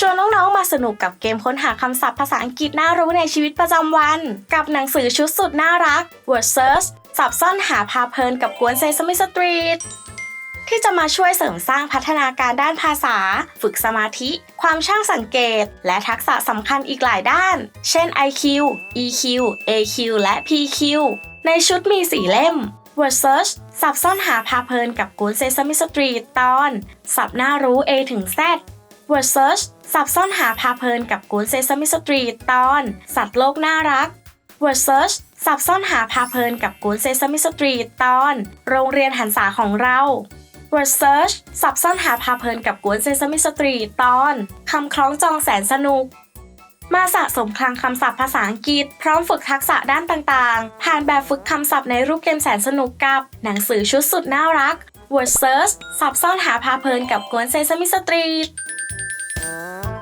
ชวนน้องๆ มาสนุกกับเกมค้นหาคำศัพท์ภาษาอังกฤษน่ารู้ในชีวิตประจำวัน กับหนังสือชุดสุดน่ารัก Word Search สับซ่อนหาพาเพลินกับกวนเซซ a มิสตรีทที่จะมาช่วยเสริมสร้างพัฒนาการด้านภาษา ฝึกสมาธิ ความช่างสังเกต และทักษะสำคัญอีกหลายด้าน เช่น IQ EQ AQ และ PQ ในชุดมีสีเล่ม Word Search สับซ่อนหาพาเพลินกับกูนเซซ a มิสตรีทตอน สับน่ารู้ A ถึง Z Word Search สับซ่อนหาพาเพลินกับกูนเซซ a มิสตรีตอน สัตว์โลกน่ารัก Word Search สับซ่อนหาพาเพลินกับกูนเซซ a มิสตรีตอน โรงเรียนหันษาของเรา Word Search สับซ่อนหาพาเพลินกับกวนเซซ a มิสตรีตอนคำคล้องจองแสนสนุก มาสะสมคลังคำศัพท์ภาษาอังกฤษ พร้อมฝึกทักษะด้านต่างๆ ผ่านแบบฝึกคำศัพท์ในรูปเกมแสนสนุกกับ หนังสือชุดสุดน่ารัก Word Search สับซ่อนหาพาเพลินกับกวนเซซ a มิสตรี Música